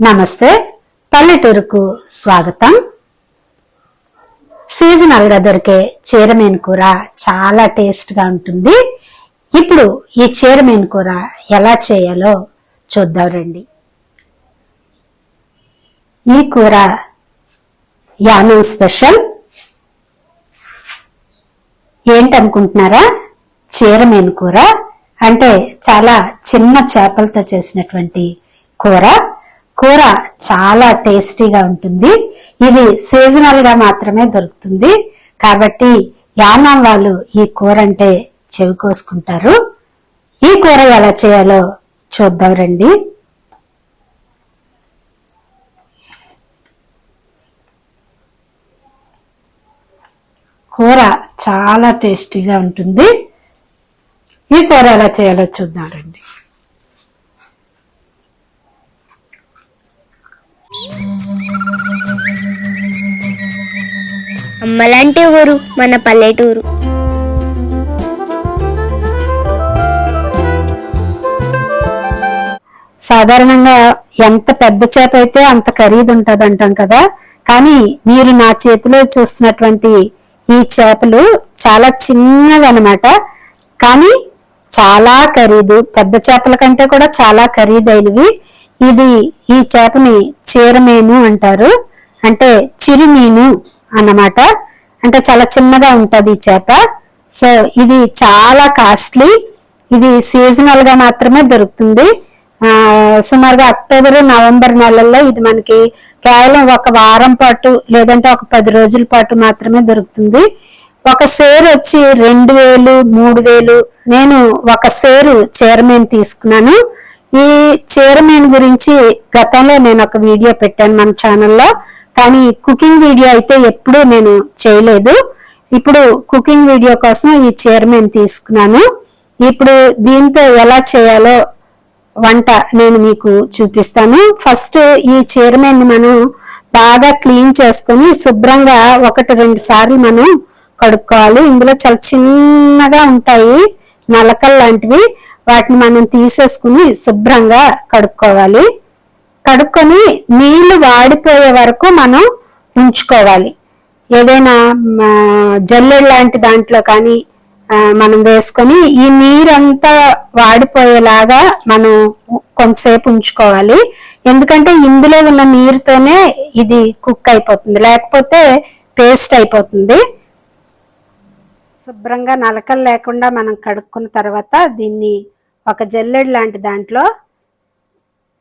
నమస్తే పల్లెటూరుకు స్వాగతం. సీజనల్గా దొరికే చీరమేను కూర చాలా టేస్ట్గా ఉంటుంది. ఇప్పుడు ఈ చీరమేను కూర ఎలా చేయాలో చూద్దాం రండి. ఈ కూర యానం స్పెషల్? ఏంటనుకుంటున్నారా? చీరమేను కూర అంటే చాలా చిన్న చేపలతో చేసినటువంటి కూర. కూర చాలా టేస్టీగా ఉంటుంది. ఇది సీజనల్గా మాత్రమే దొరుకుతుంది. కాబట్టి యానం వాళ్ళు ఈ కూర అంటే చెవి కోసుకుంటారు. ఈ కూర ఎలా చేయాలో చూద్దాం రండి. కూర చాలా టేస్టీగా ఉంటుంది. ఈ కూర ఎలా చేయాలో చూద్దాం రండి. అమ్మలాంటి ఊరు మన పల్లెటూరు. సాధారణంగా ఎంత పెద్ద చేప అయితే అంత ఖరీదు ఉంటుంది అంటాం కదా? కానీ మీరు నా చేతిలో చూస్తున్నటువంటి ఈ చేపలు చాలా చిన్నవి అనమాట కానీ చాలా ఖరీదు. పెద్ద చేపల కంటే కూడా చాలా ఖరీదైనవి. ఇది ఈ చేపని చీరమేను అంటారు. అంటే చిరుమీను. అన్నమాట. అంటే చాలా చిన్నగా ఉంటుంది ఈ చేప. సో ఇది చాలా కాస్ట్లీ. ఇది సీజనల్గా మాత్రమే దొరుకుతుంది. సుమారుగా అక్టోబర్ నవంబర్ నెలల్లో ఇది మనకి కేవలం ఒక వారం పాటు లేదంటే ఒక పది రోజుల పాటు మాత్రమే దొరుకుతుంది. ఒక సేరు వచ్చి రెండు వేలు మూడు వేలు. నేను ఒక సేరు చీరమేన్ తీసుకున్నాను. ఈ చీరమేన్ గురించి గతంలో నేను ఒక వీడియో పెట్టాను మన ఛానల్లో. కానీ కుకింగ్ వీడియో అయితే ఎప్పుడూ నేను చేయలేదు. ఇప్పుడు కుకింగ్ వీడియో కోసం ఈ చీరమేన్ తీసుకున్నాను. ఇప్పుడు దీంతో ఎలా చేయాలో వంట నేను మీకు చూపిస్తాను. ఫస్ట్ ఈ చీరమేన్ని మనం బాగా క్లీన్ చేసుకొని శుభ్రంగా ఒకటి రెండు సార్లు మనం కడుక్కోవాలి. ఇందులో చాలా చిన్నగా ఉంటాయి నలకలు లాంటివి. వాటిని మనం తీసేసుకుని శుభ్రంగా కడుక్కోవాలి. కడుక్కొని నీళ్ళు వాడిపోయే వరకు మనం ఉంచుకోవాలి. ఏదైనా జల్లెడు లాంటి దాంట్లో కానీ మనం వేసుకొని ఈ నీరంతా వాడిపోయేలాగా మనం కొంతసేపు ఉంచుకోవాలి. ఎందుకంటే ఇందులో ఉన్న నీరుతోనే ఇది కుక్ అయిపోతుంది. లేకపోతే పేస్ట్ అయిపోతుంది. శుభ్రంగా నలకలు లేకుండా మనం కడుక్కున్న తర్వాత దీన్ని ఒక జల్లెడు లాంటి దాంట్లో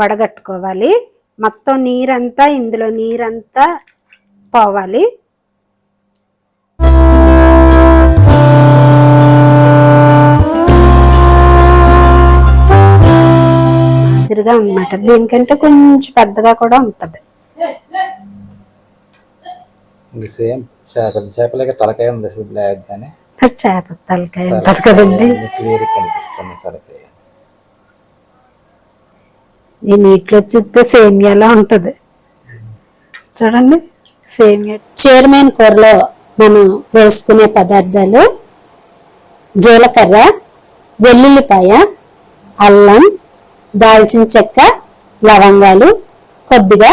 వడగట్టుకోవాలి. మొత్తం నీరంతా ఇందులో నీరంతా పోవాలి. మాదిరిగా అన్నమాట. దీనికంటే కొంచెం పెద్దగా కూడా ఉంటది. సేమ్ చేప చేపలకి తలకాయ ఉంది బ్లాక్ గానే. మరి చేప తలకాయ ఉంటది కదండి. క్లియర్ కనిపిస్తుంది తలకాయ. ఈ నీటిలో చూస్తే సేమియాలా ఉంటుంది. చూడండి సేమియా. చైర్మన్ కూరలో మనం వేసుకునే పదార్థాలు జీలకర్ర వెల్లుల్లిపాయ అల్లం దాల్చిన చెక్క లవంగాలు కొద్దిగా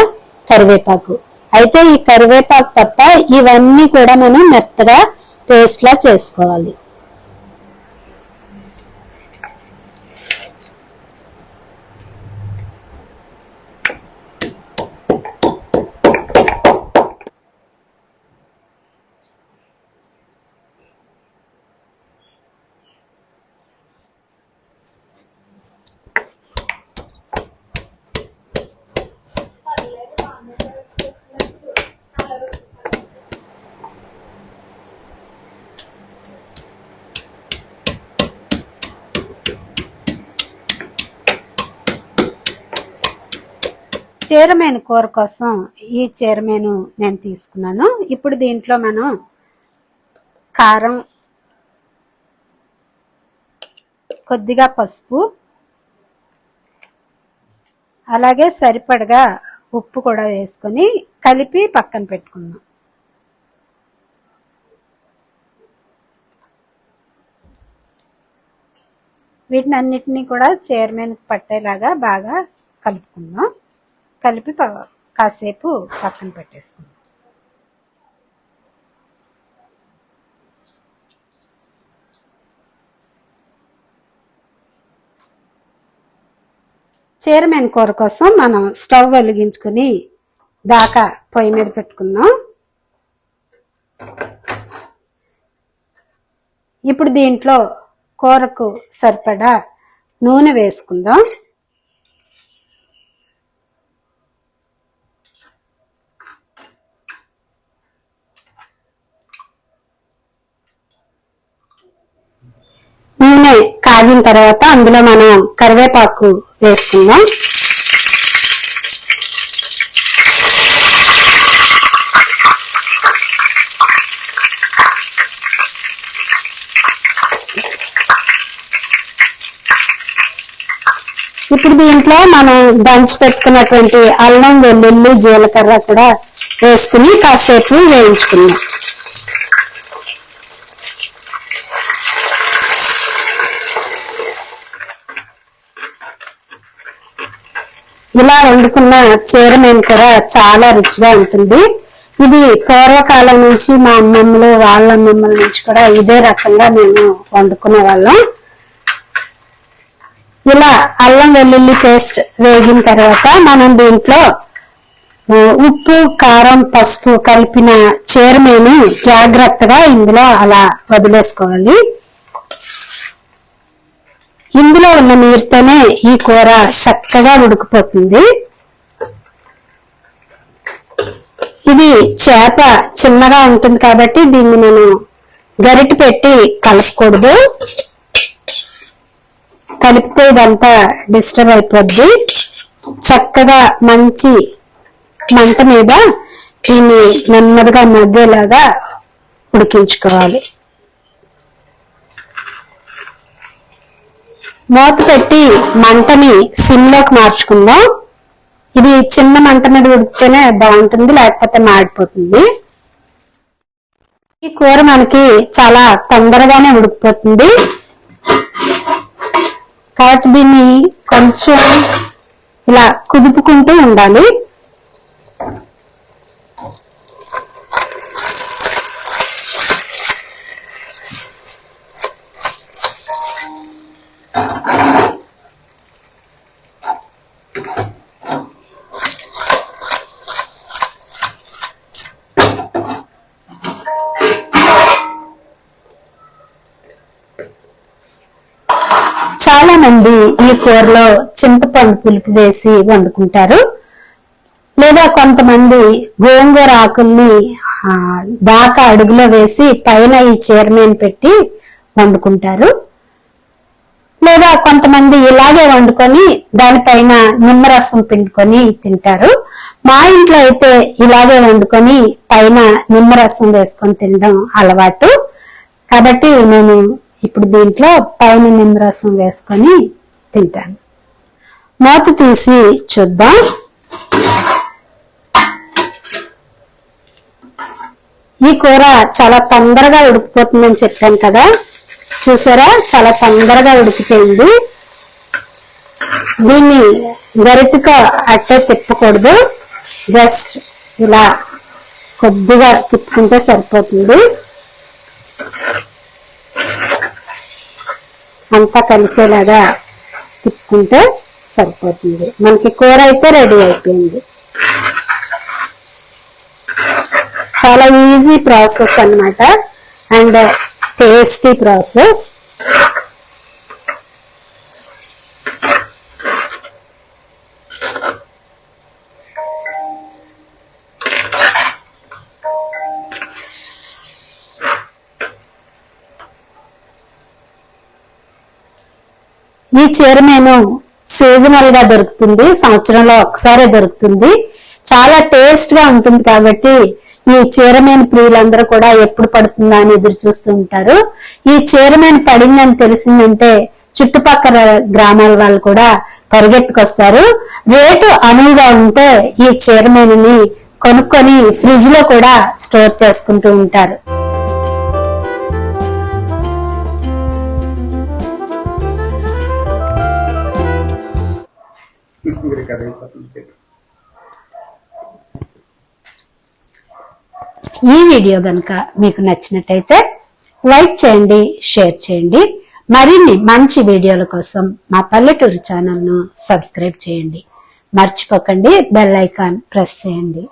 కరివేపాకు. అయితే ఈ కరివేపాకు తప్ప ఇవన్నీ కూడా మనం మెత్తగా పేస్ట్లా చేసుకోవాలి. చీరమేను కూర కోసం ఈ చీరమేను నేను తీసుకున్నాను. ఇప్పుడు దీంట్లో మనం కారం కొద్దిగా పసుపు అలాగే సరిపడగా ఉప్పు కూడా వేసుకొని కలిపి పక్కన పెట్టుకుందాం. వీటిని అన్నిటినీ కూడా చైర్మన్ పట్టేలాగా బాగా కలుపుకుందాం. కలిపి ప- కాసేపు పక్కన పెట్టేసుకుందాం. చీరమైన కూర కోసం మనం స్టవ్ వెలిగించుకుని దాకా పొయ్యి మీద పెట్టుకుందాం. ఇప్పుడు దీంట్లో కూరకు సరిపడా నూనె వేసుకుందాం నూనె కాగిన తర్వాత అందులో మనం కరివేపాకు వేసుకుందాం. ఇప్పుడు దీంట్లో మనం దంచి పెట్టుకున్నటువంటి అల్లం వెల్లుల్లి జీలకర్ర కూడా వేసుకుని కాసేపు వేయించుకుందాం. ఇలా వండుకున్న చీరమేను కూడా చాలా రుచిగా ఉంటుంది. ఇది పూర్వకాలం నుంచి మా అమ్మమ్మలు వాళ్ళ అమ్మమ్మల నుంచి కూడా ఇదే రకంగా మేము వండుకునే వాళ్ళం. ఇలా అల్లం వెల్లుల్లి పేస్ట్ వేగిన తర్వాత మనం దీంట్లో ఉప్పు కారం పసుపు కలిపిన చీరమేని జాగ్రత్తగా ఇందులో అలా వదిలేసుకోవాలి. ఇందులో ఉన్న నీరుతోనే ఈ కూర చక్కగా ఉడికిపోతుంది. ఇది చేప చిన్నగా ఉంటుంది కాబట్టి దీన్ని నేను గరిటె పెట్టి కలపకూడదు. కలిపితే ఇదంతా డిస్టర్బ్ అయిపోద్ది. చక్కగా మంచి మంట మీద దీన్ని నెమ్మదిగా మగ్గేలాగా ఉడికించుకోవాలి. మూత పెట్టి మంటని సిమ్లోకి మార్చుకుందాం. ఇది చిన్న మంట మీద ఉడికితేనే బాగుంటుంది లేకపోతే మాడిపోతుంది. ఈ కూర మనకి చాలా తొందరగానే ఉడికిపోతుంది. కాబట్టి దీన్ని కొంచెం ఇలా కుదుపుకుంటూ ఉండాలి. చాలా మంది ఈ కూరలో చింతపండు పులుపు వేసి వండుకుంటారు. లేదా కొంతమంది గోంగూర ఆకుల్ని దాకా అడుగులో వేసి పైన ఈ చీరమేని పెట్టి వండుకుంటారు. లేదా కొంతమంది ఇలాగే వండుకొని దానిపైన నిమ్మరసం పిండుకొని తింటారు. మా ఇంట్లో అయితే ఇలాగే వండుకొని పైన నిమ్మరసం వేసుకొని తినడం అలవాటు. కాబట్టి నేను ఇప్పుడు దీంట్లో పైన నిమ్మరసం వేసుకొని తింటాను. మూత తీసి చూద్దాం. ఈ కూర చాలా తొందరగా ఉడికిపోతుందని చెప్పాను కదా. చూసారా? చాలా తొందరగా ఉడికిపోయింది. దీన్ని గరిటితో అట్టే తిప్పకూడదు. జస్ట్ ఇలా కొద్దిగా తిప్పుకుంటే సరిపోతుంది. అంతా కలిసేలాగా తిప్పుకుంటే సరిపోతుంది. మనకి కూర అయితే రెడీ అయిపోయింది. చాలా ఈజీ ప్రాసెస్ అన్నమాట. And tasty process. ఈ చీరమేను సీజనల్గా దొరుకుతుంది సంవత్సరంలో ఒకసారే దొరుకుతుంది. చాలా టేస్ట్గా ఉంటుంది కాబట్టి ఈ చీరమైన ప్రియులందరూ కూడా ఎప్పుడు పడుతుందా అని ఎదురు చూస్తూ ఉంటారు. ఈ చీరమైన పడిందని తెలిసిందంటే చుట్టుపక్కల గ్రామాల వాళ్ళు కూడా పరిగెత్తుకొస్తారు. రేటు అనువుగా ఉంటే ఈ చీరమేనుని కొనుక్కొని ఫ్రిడ్జ్లో కూడా స్టోర్ చేసుకుంటూ ఉంటారు. మీరు ఇక్కడ ఈ వీడియో గనక మీకు నచ్చినట్టయితే లైక్ చేయండి షేర్ చేయండి. మరిన్ని మంచి వీడియోల కోసం మా పల్లెటూరు ఛానల్ను సబ్స్క్రైబ్ చేయండి. మర్చిపోకండి బెల్ ఐకాన్ ప్రెస్ చేయండి.